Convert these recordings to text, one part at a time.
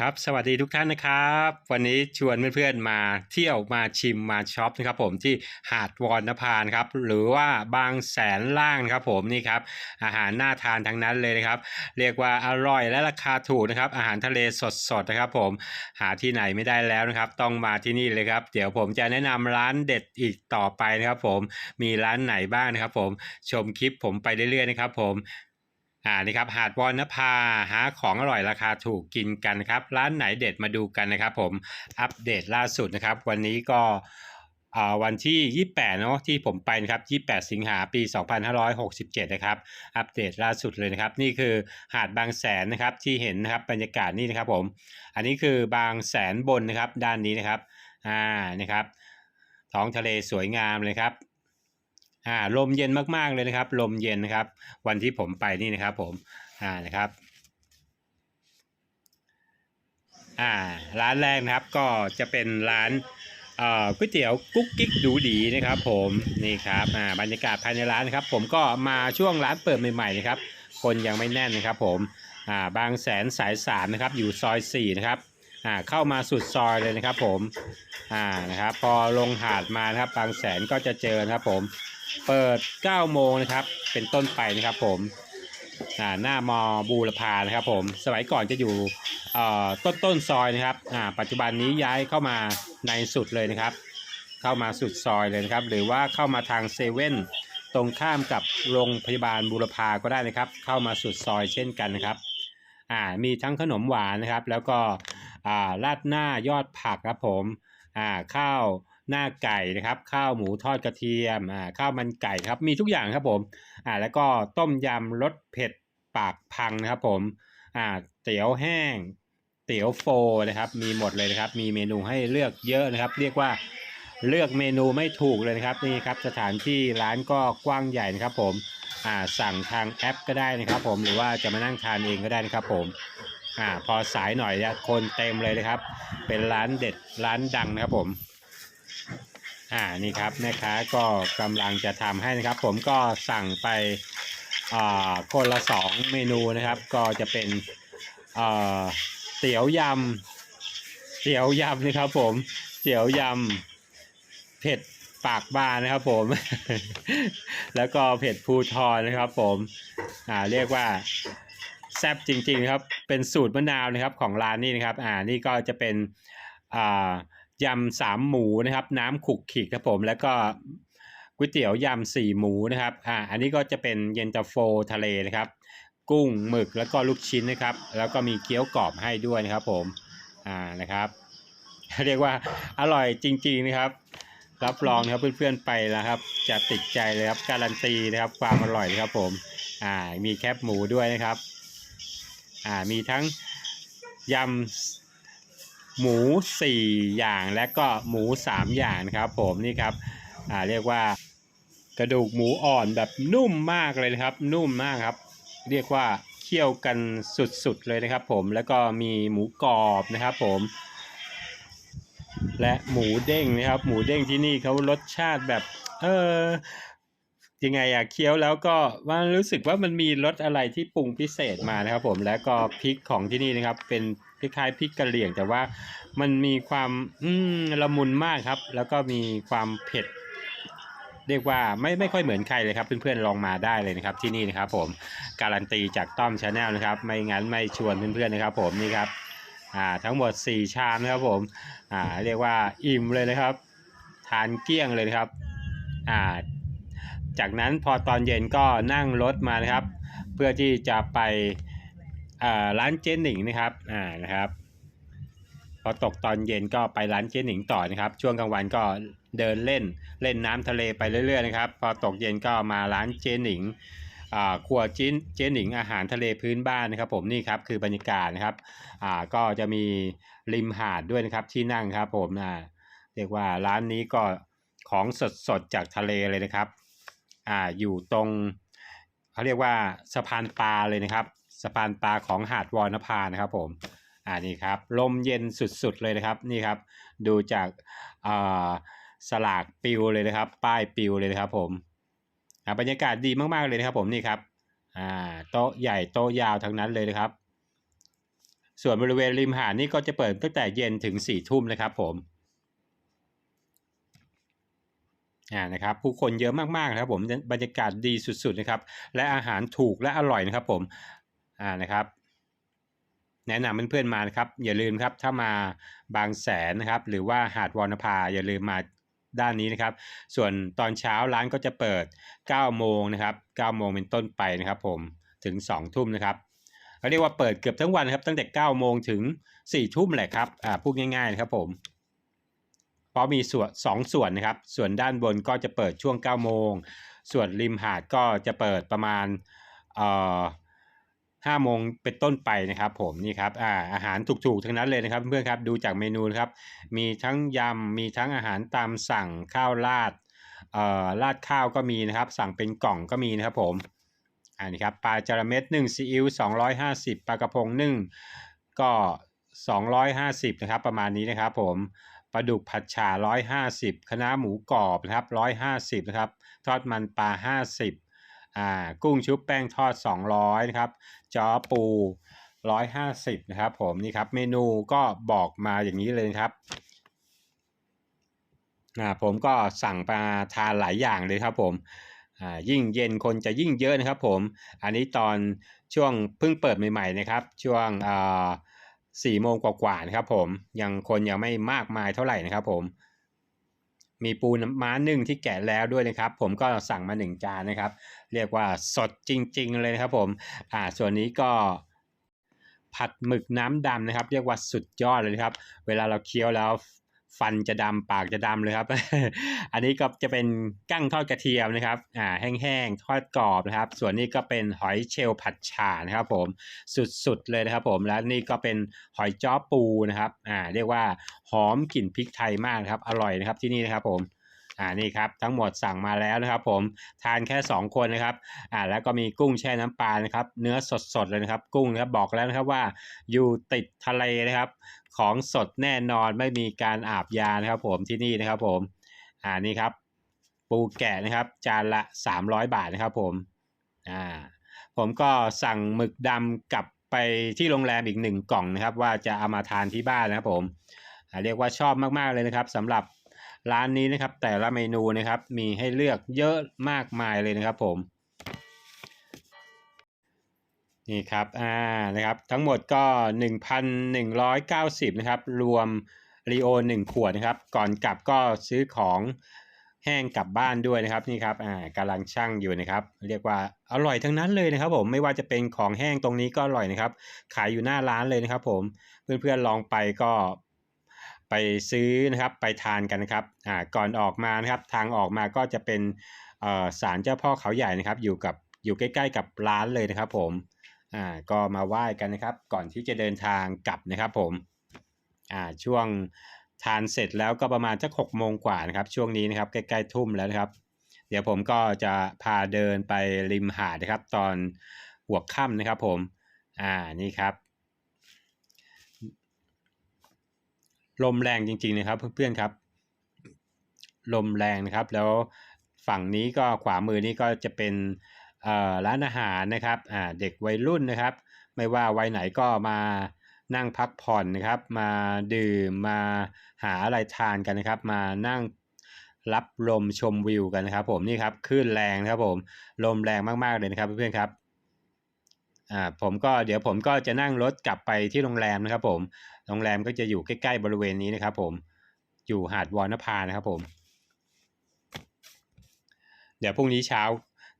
ครับสวัสดีทุกท่านนะครับ วันนี้ชวนเพื่อนๆมาเที่ยวมาชิมมาช็อปนะครับผมที่หาดวอนนภานครับหรือว่าบางแสนล่างครับผมนี่ครับอาหารน่าทานทั้งนั้นเลยนะครับ เรียกว่าอร่อยและราคาถูกนะครับ อาหารทะเลสดๆนะครับ ผมหาที่ไหนไม่ได้แล้วนะครับ ต้องมาที่นี่เลยครับ เดี๋ยวผมจะแนะนำร้านเด็ดอีกต่อไปนะครับ ผมมีร้านไหนบ้างนะครับ ผมชมคลิปผมไปเรื่อยๆนะครับ ผม อ่านี่ครับหาดวอนนภาหาของอร่อยราคาถูกกินกันครับ ร้านไหนเด็ดมาดูกันนะครับ ผมอัปเดตล่าสุดนะครับ วันนี้ก็อ่าวันที่ 28 เนาะที่ผมไปนะครับ 28 สิงหาปี 2567 นะครับ อัปเดตล่าสุดเลยนะครับ นี่คือหาดบางแสนนะครับที่เห็นนะครับบรรยากาศนี่นะครับผม อันนี้คือบางแสนบนนะครับด้านนี้นะครับ อ่า นะครับ ท้องทะเลสวยงามเลยครับ อ่าลมเย็นมากๆเลยนะครับ ลมเย็นนะครับ วันที่ผมไปนี่นะครับผมอ่านะครับอ่าร้านแรกนะครับก็จะเป็นร้านเอ่อก๋วยเตี๋ยวกุ๊กกิ๊กดูดีนะครับ ผมนี่ครับอ่าบรรยากาศภายในร้านนะครับ ผมก็มาช่วงร้านเปิดใหม่ๆนะครับ คนยังไม่แน่นนะครับ ผมอ่าบางแสนสายสามนะครับ อยู่ซอยสี่นะครับอ่าเข้ามาสุดซอยเลยนะครับ ผมอ่านะครับ พอลงหาดมานะครับ บางแสนก็จะเจอนะครับ ผม เปิด 9 โมงนะครับ เป็นต้นไปนะครับผมอ่าหน้ามอบูรพานะครับผม สมัยก่อนจะอยู่เอ่อต้นต้นซอยนะครับอ่าปัจจุบันนี้ย้ายเข้ามาในสุดเลยนะครับ เข้ามาสุดซอยเลยนะครับ หรือว่าเข้ามาทางเซเว่นตรงข้ามกับโรงพยาบาลบูรพาก็ได้นะครับ เข้ามาสุดซอยเช่นกันนะครับอ่ามีทั้งขนมหวานนะครับ แล้วก็อ่าราดหน้ายอดผักครับผมอ่าข้าว หน้าไก่นะครับ ข้าวหมูทอดกระเทียมอ่าข้าวมันไก่ครับมีทุกอย่างครับผมอ่าแล้วก็ต้มยำรสเผ็ดปากพังนะครับผมอ่าเตี๋ยวแห้ง เตี๋ยวโฟนะครับ มีหมดเลยนะครับ มีเมนูให้เลือกเยอะนะครับ เรียกว่าเลือกเมนูไม่ถูกเลยนะครับนี่ครับสถานที่ร้านก็กว้างใหญ่นะครับผมอ่าสั่งทางแอปก็ได้นะครับผมหรือว่าจะมานั่งทานเองก็ได้นะครับผมอ่าพอสายหน่อยคนเต็มเลยนะครับ เป็นร้านเด็ดร้านดังนะครับผม อ่านี่ครับแม่ค้าก็กำลังจะทำให้นะครับ ผมก็สั่งไปอ่าคนละสองเมนูนะครับ ก็จะเป็นอ่าเตี๋ยวยำเตี๋ยวยำนะครับ ผมเตี๋ยวยำเผ็ดปากบานนะครับผม แล้วก็เผ็ดภูทรนะครับ ผมอ่าเรียกว่าแซ่บจริงๆครับ เป็นสูตรมะนาวนะครับของร้านนี้นะครับ อ่านี่ก็จะเป็นอ่า ยำสามหมูนะครับ น้ำขุกขิกครับผม แล้วก็ก๋วยเตี๋ยวยำสี่หมูนะครับ อ่า อันนี้ก็จะเป็นเย็นตาโฟทะเลนะครับ กุ้งหมึกแล้วก็ลูกชิ้นนะครับ แล้วก็มีเกี๊ยวกรอบให้ด้วยนะครับ ผม อ่า นะครับ เรียกว่าอร่อยจริง ๆนะครับ รับรองนะครับเพื่อนๆไปแล้วครับ จะติดใจเลยครับ การันตีนะครับ ความอร่อยนะครับผม อ่า มีแคบหมูด้วยนะครับ อ่า มีทั้งยำ หมูสี่อย่างและก็หมูสามอย่างนะครับ ผมนี่ครับอ่าเรียกว่ากระดูกหมูอ่อนแบบนุ่มมากเลยนะครับ นุ่มมากครับ เรียกว่าเคี่ยวกันสุดๆเลยนะครับ ผมแล้วก็มีหมูกรอบนะครับ ผม และหมูเด้งนะครับ หมูเด้งที่นี่เขารสชาติแบบเออยังไงอะเคี้ยวแล้วก็ว่ารู้สึกว่ามันมีรสอะไรที่ปรุงพิเศษมานะครับ ผมแล้วก็พริกของที่นี่นะครับ เป็น คล้ายๆพริกกะเหรี่ยง แต่ว่ามันมีความอืมละมุนมากครับ แล้วก็มีความเผ็ด เรียกว่าไม่ไม่ค่อยเหมือนใครเลยครับ เพื่อนๆลองมาได้เลยนะครับที่นี่นะครับ ผมการันตีจากต้อมชาแนลนะครับ ไม่งั้นไม่ชวนเพื่อนๆนะครับ ผมนี่ครับอ่าทั้งหมด 4 ชามนะครับผมอ่าเรียกว่าอิ่มเลยนะครับ ทานเกลี้ยงเลยนะครับอ่าจากนั้นพอตอนเย็นก็นั่งรถมานะครับ เพื่อที่จะไป ร้านเจนหนิงนะครับอ่านะครับ พอตกตอนเย็นก็ไปร้านเจ๊หนิงต่อนะครับ ช่วงกลางวันก็เดินเล่นเล่นน้ำทะเลไปเรื่อยๆนะครับ พอตกเย็นก็มาร้านเจ๊หนิงอ่าครัวจินเจ๊หนิงอาหารทะเลพื้นบ้านนะครับ ผมนี่ครับคือบรรยากาศนะครับอ่าก็จะมีริมหาดด้วยนะครับที่นั่งครับ ผมอ่าเรียกว่าร้านนี้ก็ของสดๆจากทะเลเลยนะครับอ่าอยู่ตรงเขาเรียกว่าสะพานปลาเลยนะครับ สะพานปลาของหาดวอนภานะครับผมอ่านี่ครับลมเย็นสุดๆเลยนะครับนี่ครับ ดูจากอ่าสลากปิวเลยนะครับ ป้ายปิวเลยนะครับผมอ่าบรรยากาศดีมากๆเลยนะครับผมนี่ครับอ่าโต๊ะใหญ่โต๊ะยาวทั้งนั้นเลยนะครับ ส่วนบริเวณริมหาดนี่ก็จะเปิดตั้งแต่เย็นถึง4ี่ทุ่มนะครับผมอ่านะครับผู้คนเยอะมากๆนะครับผมบรรยากาศดีสุดๆนะครับ และอาหารถูกและอร่อยนะครับผม อ่านะครับ แนะนำเพื่อนๆมานะครับ อย่าลืมครับถ้ามาบางแสนนะครับ หรือว่าหาดวอนภาอย่าลืมมาด้านนี้นะครับ ส่วนตอนเช้าร้านก็จะเปิด 9 โมงนะครับ 9 โมงเป็นต้นไปนะครับ ผมถึง 2 ทุ่มนะครับเขาเรียกว่าเปิดเกือบทั้งวันครับ ตั้งแต่ 9 โมงถึง 4 ทุ่มแหละครับอ่าพูดง่ายๆนะครับผมเพราะมีส่วนสองส่วนนะครับ ส่วนด้านบนก็จะเปิดช่วง 9 โมง ส่วนริมหาดก็จะเปิดประมาณเอ่อ ห้าโมงเป็นต้นไปนะครับผมนี่ครับอาอาหารถูกๆทั้งนั้นเลยนะครับเพื่อนครับดูจากเมนูนครับมีทั้งยำมีทั้งอาหารตามสั่งข้าวราดเอ่อราดข้าวก็มีนะครับ สั่งเป็นกล่องก็มีนะครับผมอันนี้ครับปลาจระเม็ดนึ่งซีอิ๊ว250ปลากระพงนึ่งก็250นะครับประมาณนี้นะครับผมปลาดุกผัดฉ่า150คะน้าสิบคณะหมูกรอบนะครับ150นะครับทอดมันปลา50 อ่ากุ้งชุบแป้งทอด 200นะครับจ้อปู 150นะครับผมนี่ครับเมนูก็บอกมาอย่างนี้เลยครับอ่าผมก็สั่งมาทานหลายอย่างเลยครับผมอ่ายิ่งเย็นคนจะยิ่งเยอะนะครับผมอันนี้ตอนช่วงเพิ่งเปิดใหม่ๆนะครับ ช่วงอ่าสี่โมงกว่าๆนะครับผมยังคนยังไม่มากมายเท่าไหร่นะครับผม มีปูน้ำม้าหนึ่งที่แกะแล้วด้วยนะครับ ผมก็สั่งมาหนึ่งจานนะครับ เรียกว่าสดจริง ๆ เลยนะครับผมอ่าส่วนนี้ก็ผัดหมึกน้ำดำนะครับ เรียกว่าสุดยอดเลยครับ เวลาเราเคี้ยวแล้ว ฟันจะดำปากจะดำเลยครับ อันนี้ก็จะเป็นกั้งทอดกระเทียมนะครับ อ่าแห้งๆทอดกรอบนะครับ ส่วนนี้ก็เป็นหอยเชลล์ผัดฉ่านะครับ ผมสุดๆเลยนะครับ ผมและนี่ก็เป็นหอยจ้อปูนะครับ อ่า เรียกว่าหอมกลิ่นพริกไทยมากครับ อร่อยนะครับที่นี่นะครับ ผมอ่านี่ครับทั้งหมดสั่งมาแล้วนะครับผมทานแค่ 2 คนนะครับอ่าแล้วก็มีกุ้งแช่น้ำปลานะครับ เนื้อสดๆเลยนะครับ กุ้งนะครับบอกแล้วนะครับว่าอยู่ติดทะเลนะครับ ของสดแน่นอนไม่มีการอาบยานะครับผมที่นี่นะครับผมอ่านี่ครับ ปูแกะนะครับ จานละ 300 บาทนะครับผมอ่าผมก็สั่งหมึกดำกลับไปที่โรงแรมอีกหนึ่งกล่องนะครับ ว่าจะเอามาทานที่บ้านนะครับผมเรียกว่าชอบมากๆเลยนะครับสำหรับร้านนี้นะครับแต่ละเมนูนะครับมีให้เลือกเยอะมากมายเลยนะครับผม นี่ครับ อ่า นะครับ ทั้งหมดก็ 1,190 นะครับ รวมรีโอ1ขวดนะครับ ก่อนกลับก็ซื้อของแห้งกลับบ้านด้วยนะครับ นี่ครับ อ่ากำลังช่างอยู่นะครับ เรียกว่าอร่อยทั้งนั้นเลยนะครับ ผม ไม่ว่าจะเป็นของแห้งตรงนี้ก็อร่อยนะครับ ขายอยู่หน้าร้านเลยนะครับ ผม เพื่อนๆลองไปก็ไปซื้อนะครับ ไปทานกันนะครับ อ่า ก่อนออกมานะครับ ทางออกมาก็จะเป็น เอ่อ ศาลเจ้าพ่อเขาใหญ่นะครับ อยู่กับ อยู่ใกล้ ๆ กับร้านเลยนะครับ ผม อ่าก็มาไหว้กันนะครับ ก่อนที่จะเดินทางกลับนะครับผมอ่าช่วงทานเสร็จแล้วก็ประมาณสักหกโมงกว่านะครับ ช่วงนี้นะครับใกล้ๆทุ่มแล้วนะครับ เดี๋ยวผมก็จะพาเดินไปริมหาดนะครับ ตอนหัวค่ำนะครับผมอ่านี่ครับ ลมแรงจริงๆนะครับ เพื่อนๆครับลมแรงนะครับ แล้วฝั่งนี้ก็ขวามือนี้ก็จะเป็น ร้านอาหารนะครับเด็กวัยรุ่นนะครับ ไม่ว่าวัยไหนก็มานั่งพักผ่อนนะครับ มาดื่มมาหาอะไรทานกันนะครับ มานั่งรับลมชมวิวกันนะครับ ผมนี่ครับคลื่นแรงนะครับผมลมแรงมากๆเลยนะครับเพื่อนๆครับอ่าผมก็เดี๋ยวผมก็จะนั่งรถกลับไปที่โรงแรมนะครับ ผมโรงแรมก็จะอยู่ใกล้ๆบริเวณนี้นะครับ ผมอยู่หาดวอนภานะครับผม เดี๋ยวพรุ่งนี้เช้า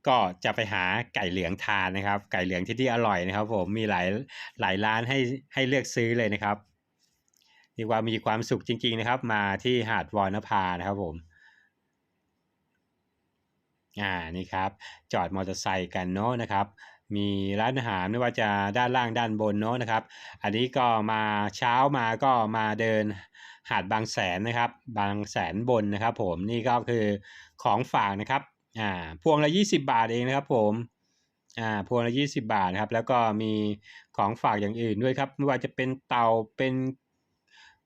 ก็จะไปหาไก่เหลืองทานนะครับ ไก่เหลืองที่ที่อร่อยนะครับ ผมมีหลายหลายร้านให้ให้เลือกซื้อเลยนะครับเรียกว่ามีความสุขจริง ๆนะครับ มาที่หาดวอนภานะครับผมอ่านี่ครับ จอดมอเตอร์ไซค์กันเนาะนะครับ มีร้านอาหารไม่ว่าจะด้านล่างด้านบนเนาะนะครับ อันนี้ก็มาเช้ามาก็มาเดินหาดบางแสนนะครับ บางแสนบนนะครับ ผมนี่ก็คือของฝากนะครับ อ่าพวงละ20บาทเองนะครับผมอ่าพวงละ20บาทนะครับ แล้วก็มีของฝากอย่างอื่นด้วยครับ ไม่ว่าจะเป็นเต่าเป็น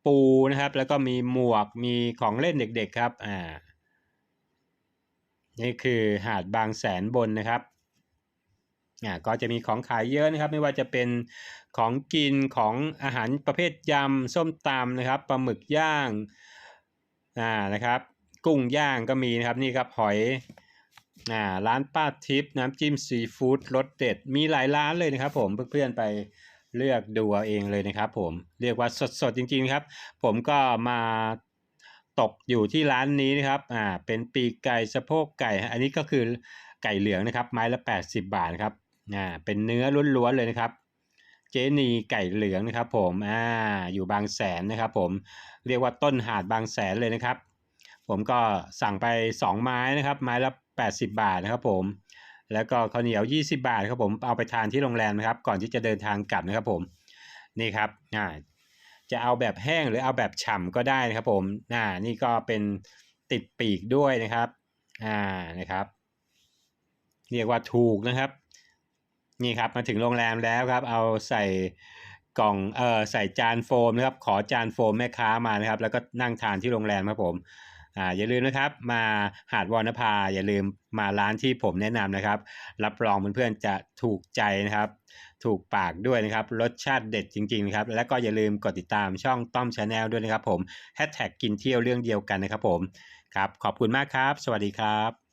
ปูนะครับ แล้วก็มีหมวกมีของเล่นเด็กๆครับอ่านี่คือหาดบางแสนบนนะครับอ่าก็จะมีของขายเยอะนะครับ ไม่ว่าจะเป็นของกินของอาหารประเภทยำส้มตำนะครับปลาหมึกย่างอ่านะครับ กุ้งย่างก็มีนะครับนี่ครับหอย อ่าร้านป้าทิพย์น้ำจิ้มซีฟู้ดรสเด็ด มีหลายร้านเลยนะครับผมเพื่อนๆไปเลือกดูเอาเองเลยนะครับผมเรียกว่าสดๆจริงๆครับ ผมก็มาตกอยู่ที่ร้านนี้นะครับอ่าเป็นปีกไก่สะโพกไก่ อันนี้ก็คือไก่เหลืองนะครับ ไม้ละ 80 บาทครับอ่าเป็นเนื้อล้วนๆเลยนะครับ เจนีไก่เหลืองนะครับ ผมอ่าอยู่บางแสนนะครับ ผมเรียกว่าต้นหาดบางแสนเลยนะครับ ผมก็สั่งไป 2 ไม้นะครับ ไม้ละ 80 บาทนะครับผมแล้วก็ข้าวเหนียว 20 บาทครับผมเอาไปทานที่โรงแรมนะครับ ก่อนที่จะเดินทางกลับนะครับผมนี่ครับอ่าจะเอาแบบแห้งหรือเอาแบบฉ่ำก็ได้นะครับผมอ่านี่ก็เป็นติดปีกด้วยนะครับอ่านะครับเรียกว่าถูกนะครับ นี่ครับมาถึงโรงแรมแล้วครับ เอาใส่กล่องเออใส่จานโฟมนะครับ ขอจานโฟมแม่ค้ามานะครับ แล้วก็นั่งทานที่โรงแรมครับผม อ่าอย่าลืมนะครับ มาหาดวอนภาอย่าลืมมาร้านที่ผมแนะนำนะครับ รับรองเพื่อนๆจะถูกใจนะครับ ถูกปากด้วยนะครับ รสชาติเด็ดจริงๆนะครับ และก็อย่าลืมกดติดตามช่องต้อมชาแนลด้วยนะครับผมแฮชแท็กกินเที่ยวเรื่องเดียวกันนะครับผมครับขอบคุณมากครับ สวัสดีครับ